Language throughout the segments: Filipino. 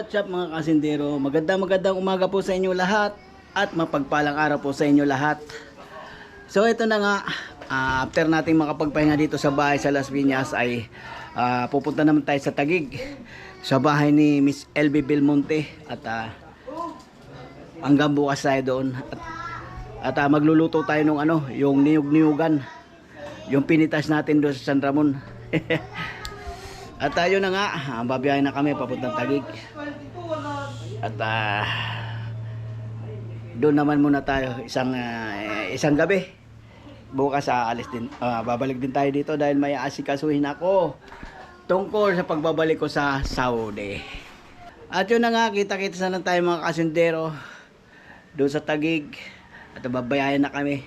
what's up mga kasindero? Magandang magandang umaga po sa inyo lahat at mapagpalang araw po sa inyo lahat. So ito na nga, ah, after nating makapagpahinga dito sa bahay sa Las Piñas ay ah, pupunta naman tayo sa Tagig sa bahay ni Miss LB Belmonte at ah, hanggang bukas tayo doon at, at ah, magluluto tayo ng ano, yung niyog-niyugan yung pinitas natin doon sa San Ramon at tayo na nga ah, babiyahin na kami papuntang Tagig at ah, doon naman muna tayo isang ah, isang gabi. Bukas aalis din ah, babalik din tayo dito dahil may asikasuhin ako tungkol sa pagbabalik ko sa Saudi. At yun na nga kita-kita na lang tayo mga kasundero doon sa Tagig at babayayan na kami.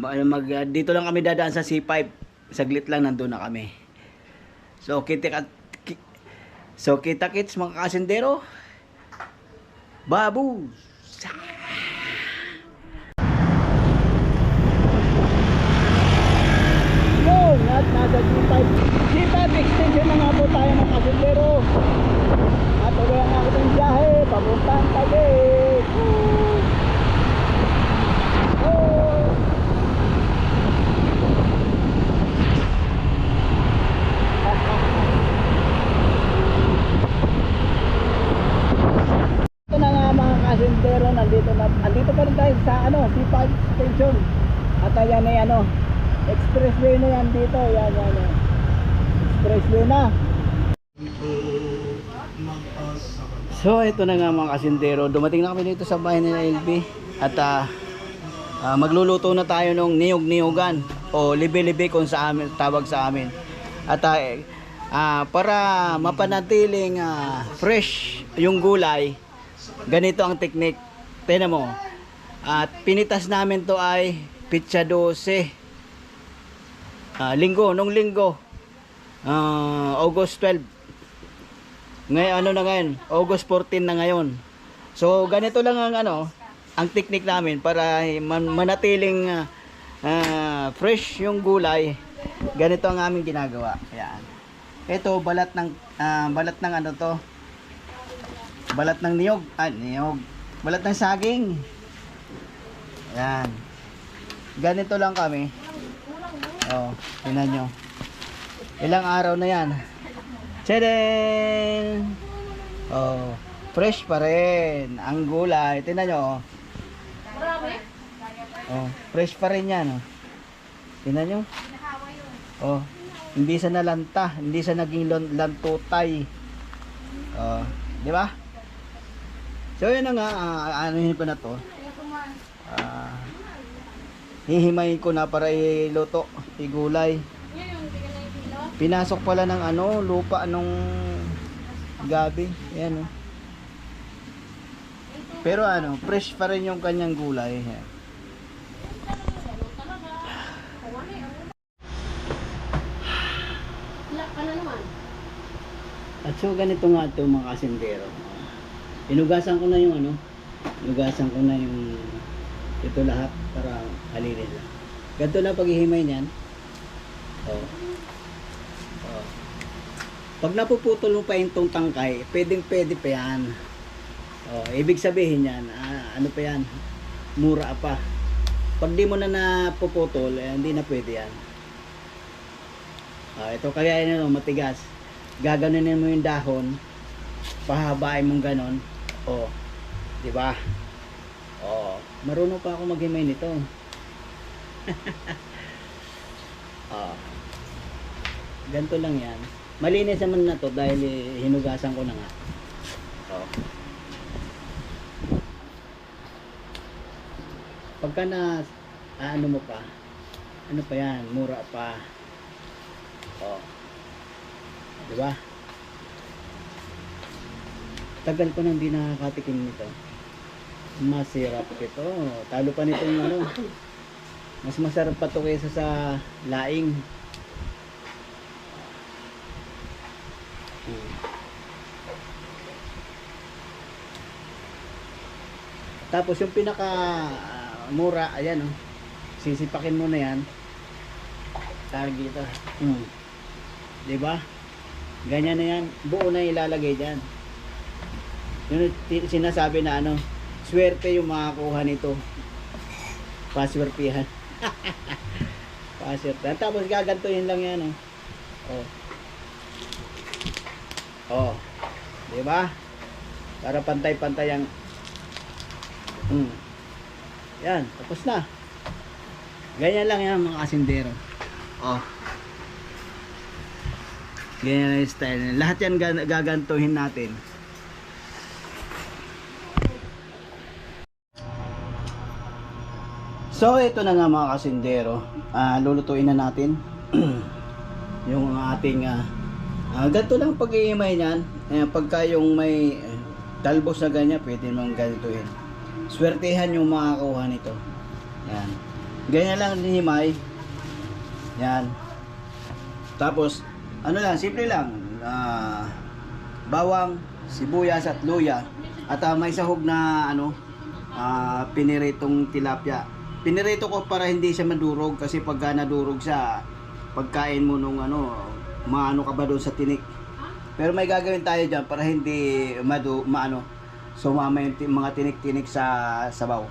Mag, ah, dito lang kami dadaan sa C5 saglit lang nandun na kami so kita ki- so kita kits mga kasundero babu. Yun at nasa C5 C5 extension na nga po tayo mga kasundero at uwi ang aking biyahe papuntang Tagig Woo! Oh! Ito na nga mga kasintero, nandito na, andito pa rin tayo sa ano, C5 station. At ayan ay ano, expressway na yan dito, yan yan yan. Expressway na. So ito na nga mga kasintero, dumating na kami dito sa bahay nila LB at ah, ah, magluluto na tayo ng niyog-niyogan o libe-libe kung sa amin, tawag sa amin. At eh, ah, para mapanatiling ah, fresh yung gulay, ganito ang technique. Tingnan mo. At pinitas namin to ay pitsa 12. Ah, linggo, nung linggo. ah, August 12. Ngayon ano na ngayon? August 14 na ngayon. So ganito lang ang ano, ang technique namin para man, manatiling ah, ah, fresh yung gulay. Ganito ang aming ginagawa. Ayan. Ito balat ng ah, balat ng ano to? Balat ng niyog. Ah, niyog. Balat ng saging. Ayan. Ganito lang kami. Oh, tingnan nyo. Ilang araw na yan. Tadaan! Oh, fresh pa rin ang gulay. Tingnan nyo. Oh. Oh, fresh pa rin yan. Oh. Tingnan nyo. Oh, hindi sa nalanta, hindi sa naging lantutay. Oh, di ba? So yun na nga, ah, anuhin ko na to. Ah, hihimayin ko na para iluto, igulay. Pinasok pala ng ano, lupa nung gabi. Ayan oh. Pero ano, fresh pa rin yung kanyang gulay. Ayan. Ano naman? At so ganito nga ito mga kasindero. Inugasan ko na yung ano, inugasan ko na yung ito lahat para halilin lang. Ganito na paghihimay niyan. Oh. Oh. Pag napuputol mo pa yung tangkay, pwedeng pwede pa yan. Oh, ibig sabihin yan, ah, ano pa yan, mura pa. Pag di mo na napuputol, eh, hindi na pwede yan. Ah, ito kaya yun, ano, matigas. Gaganunin mo yung dahon, pahabain mong ganon. Oh, di ba? Oh, marunong pa ako maghimay nito. oh. Ganito lang yan. Malinis naman na to dahil eh, hinugasan ko na nga. Oh. Pagka na ah, ano mo pa, ano pa yan, mura pa. Oh. Di ba? Tagal ko nang di nakakatikim nito. Masirap ito. Talo pa nitong ano. Mas masarap pa to kaysa sa laing. Tapos yung pinaka ah, mura, ayan oh. Sisipakin mo na yan. Tawag dito. Hmm. 'Di ba? Ganyan na yan. Buo na ilalagay diyan. Yun sinasabi na ano, swerte yung makakuha nito. Paswertihan. Paswertihan. Tapos gagantuhin lang yan oh. Oh. Oh. Di ba? Para pantay-pantay ang Hmm. Yan, tapos na. Ganyan lang yan mga kasindero. Oh. Ganyan lang yung style. Lahat yan ga- gagantuhin natin. So, ito na nga mga kasindero. Ah, lulutuin na natin. yung ating ah, ah, ganito lang pag-iimay niyan. Eh, pagka yung may eh, talbos na ganyan, pwede mong ganituin. Swertehan yung makakuha nito. Yan. Ganyan lang hinimay. Yan. Tapos, ano lang, simple lang. Ah, bawang, sibuyas at luya. At ah, may sahog na ano, ah, piniritong tilapia. Pinirito ko para hindi siya madurog kasi pagka nadurog siya, pagkain mo nung ano, maano ka ba doon sa tinik. Pero may gagawin tayo dyan para hindi madu, maano, sumama yung mga tinik-tinik sa sabaw.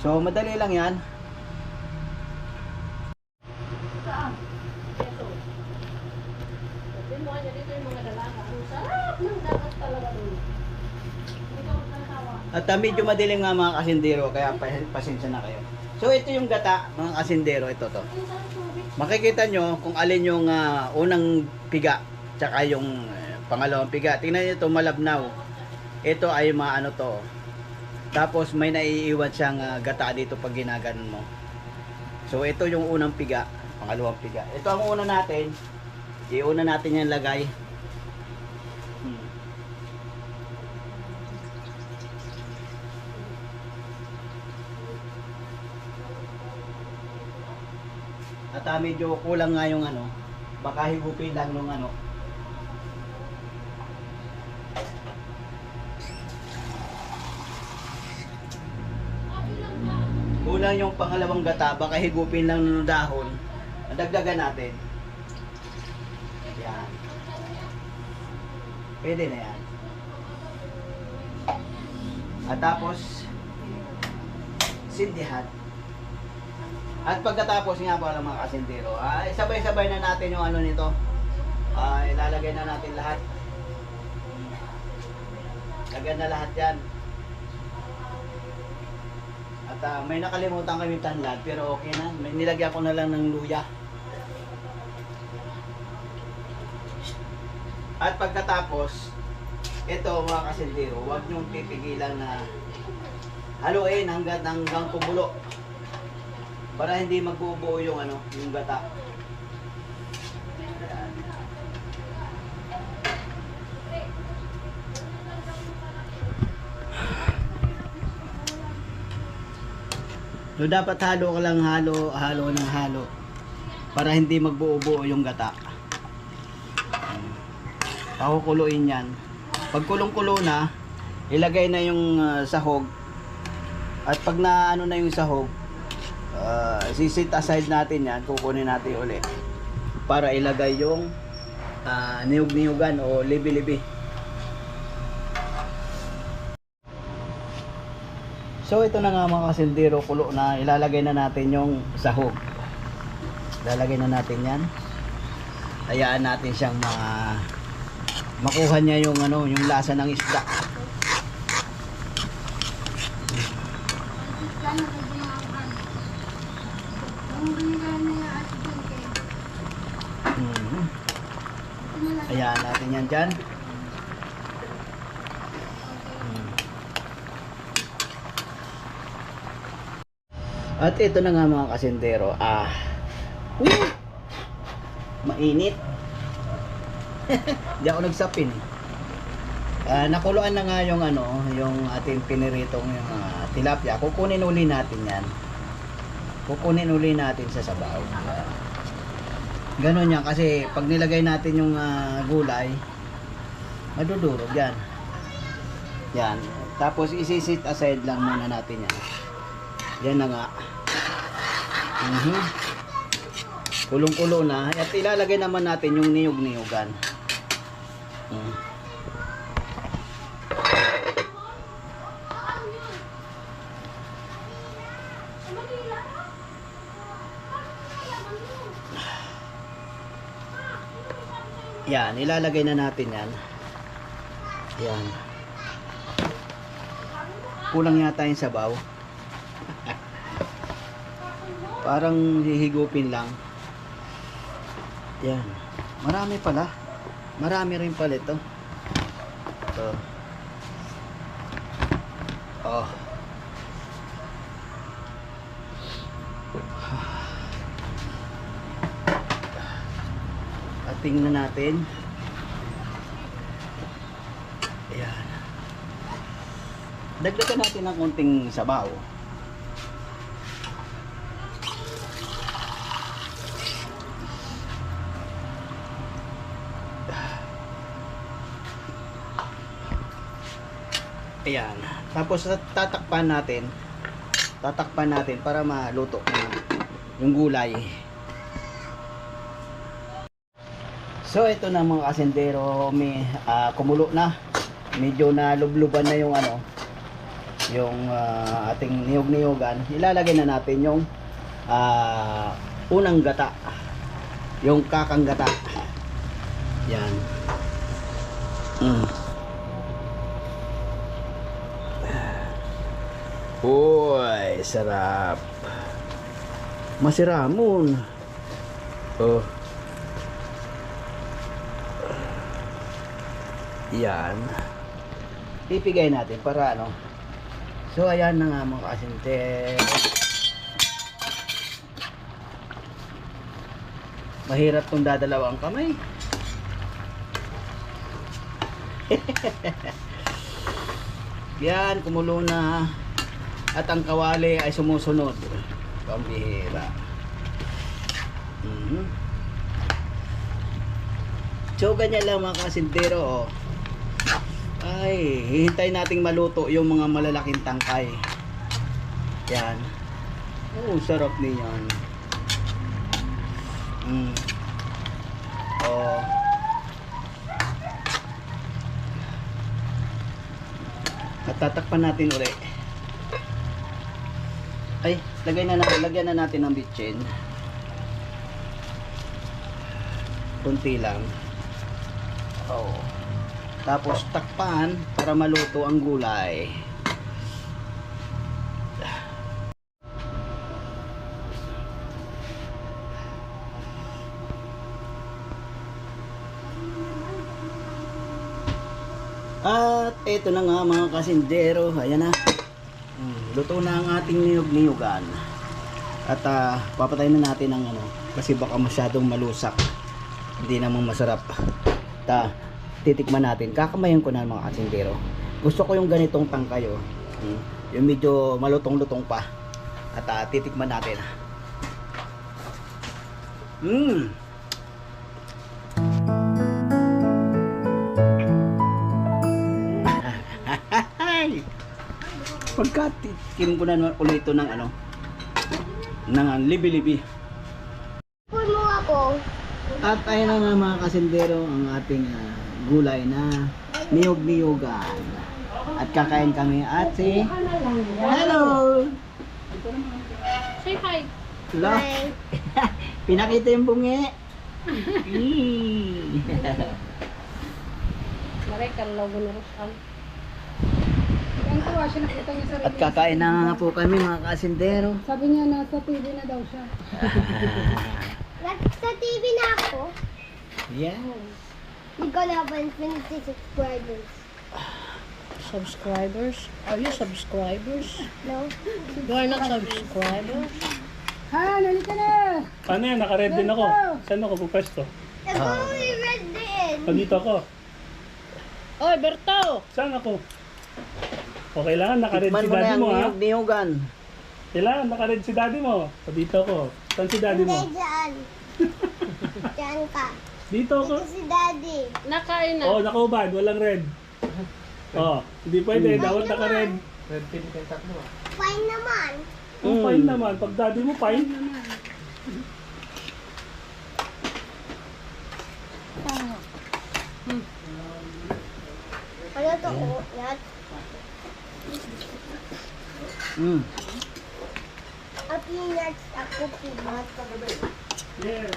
So, madali lang yan. At uh, medyo madilim nga mga kasindero, kaya pa- pasensya na kayo. So, ito yung gata, mga kasindero, ito to. Makikita nyo kung alin yung ah, unang piga, tsaka yung eh, pangalawang piga. Tingnan nyo ito, malabnaw. Ito ay maano to. Tapos may naiiwan siyang ah, gata dito pag ginaganon mo. So ito yung unang piga, pangalawang piga. Ito ang una natin. Iuna natin yan lagay. Hmm. At ah, medyo kulang nga yung ano, baka higupin lang nung ano. Kulang yung pangalawang gata, baka higupin lang nung dahon. Dagdagan natin. Yan. Pwede na yan. At tapos, sindihan. At pagkatapos nga pala mga kasindero, ay sabay-sabay na natin yung ano nito. Ay ilalagay na natin lahat. Lagyan na lahat yan. At ah, may nakalimutan kami tanlad pero okay na. May nilagyan ko na lang ng luya. At pagkatapos, ito mga kasindero, huwag niyong pipigilan na haluin hanggang hanggang kumulo para hindi magbubuo yung ano, yung gata. Ayan. So dapat halo ka lang halo, halo ng halo para hindi magbuo-buo yung gata. Ayan. Pakukuluin yan. Pag kulong-kulo na, ilagay na yung ah, sahog. At pag na ano na yung sahog, uh, sisit aside natin yan, kukunin natin ulit para ilagay yung uh, niyog-niyugan o libi-libi. So ito na nga mga kasildero kulo na ilalagay na natin yung sahog. Ilalagay na natin yan. Hayaan natin siyang ma makuha niya yung ano, yung lasa ng isda. Hayaan natin yan dyan. At ito na nga mga kasindero. Ah. Woo! Mainit. Hindi ako nagsapin. Ah, nakuluan na nga yung ano, yung ating piniritong yung ah, tilapia. Kukunin uli natin 'yan. Kukunin uli natin sa sabaw. Yan. Ganon yan kasi pag nilagay natin yung ah, gulay, madudurog yan. Yan. Tapos isisit aside lang muna natin yan. Yan na nga. Mm -hmm. Kulong-kulo na. At ilalagay naman natin yung niyog-niyogan. Mm. Yan, ilalagay na natin yan. Yan. Kulang yata yung sabaw. Parang hihigupin lang. Yan. Marami pala. Marami rin pala ito. Ito. Oh. At tingnan natin. Ayan. Dagdagan natin ng konting sabaw. Ayan. Tapos tatakpan natin. Tatakpan natin para maluto yung, gulay. So ito na mga kasendero, may ah, kumulo na. Medyo na lubluban na yung ano, yung ah, ating niyog-niyogan. Ilalagay na natin yung ah, unang gata. Yung kakang gata. Yan. Uy, sarap. Masiramon. Oh. Yan. Pipigay natin para ano. So ayan na nga mga kasinte. Mahirap tong dadalawang kamay. Yan, kumulo na. At ang kawali ay sumusunod. Pambihira. Mhm. So ganyan lang mga kasintero oh. Ay, hihintay nating maluto yung mga malalaking tangkay. Yan. Oh, sarap niyan. Mm. Oh. At tatakpan natin uli. Ay, lagay na natin, lagyan na natin ng bitchin. Kunti lang. Oh. Tapos takpan para maluto ang gulay. At eto na nga mga kasindero, ayan na. Luto na ang ating niyog-niyugan. At ah, papatayin na natin ang ano, kasi baka masyadong malusak. Hindi namang masarap. Ta, titikman natin. Kakamayan ko na mga kasindero. Gusto ko yung ganitong tangkayo. Mm, yung medyo malutong-lutong pa. At ah, titikman natin. Mmm. Pagka tikim ko na naman ulit ito ng ano, ng libi-libi. Pun mo ako. At ayun na nga mga kasindero ang ating ah, gulay na niyog-niyogan. At kakain kami at si... Hello! Say hi. Hello! Pinakita yung bungi. Maray ka logo na Po, siya nakita niya sa At kakain na nga po kami mga kasindero. Sabi niya, nasa TV na daw siya. Sa TV na ako. Yes. Hindi ko na ba infinity subscribers? Subscribers? Are you subscribers? No? You are not subscribers? Ha, nalika na! Ano yan? Naka-red din ako. Saan ako pupwesto? Ito only red din. O dito ako. Oy, Berto! Saan ako? O kailangan naka-red Tikman si mo na daddy yung mo ha? niyog-niyogan. Kailangan naka-red si daddy mo. O dito ako. Saan si daddy mo? Hindi dyan. Dyan ka. Dito ako. Ito si daddy. Nakain na. O nakaubad. Walang red. O, hindi pwede. Dapat naka-red. Fine naman. O, fine naman. Pag daddy mo, fine. Ano to? Oh, yan. Mm. A peanuts, a cookie. Yes.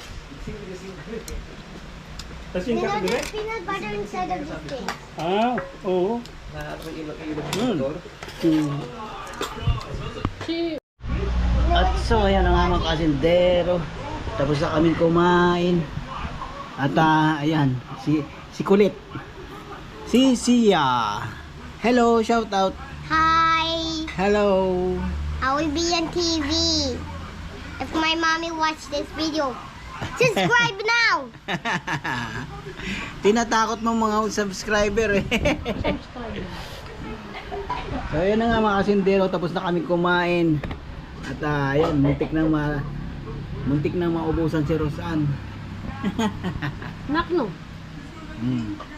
Tapos You yung know, there's peanut butter inside of this thing. Ah, oo. Mm. Hmm. Si At so, ayan na nga mga kasindero. Tapos na kaming kumain. At ah, ayan, si, si Kulit. Si Sia. Hello, shout out. Hello. I will be on TV. If my mommy watch this video, subscribe now. Tinatakot mo mga subscriber eh. subscribe. so ayan na nga mga kasindero, tapos na kami kumain. At ah, ayan, muntik na ma muntik na maubusan si Rosan. Nak no. Mm.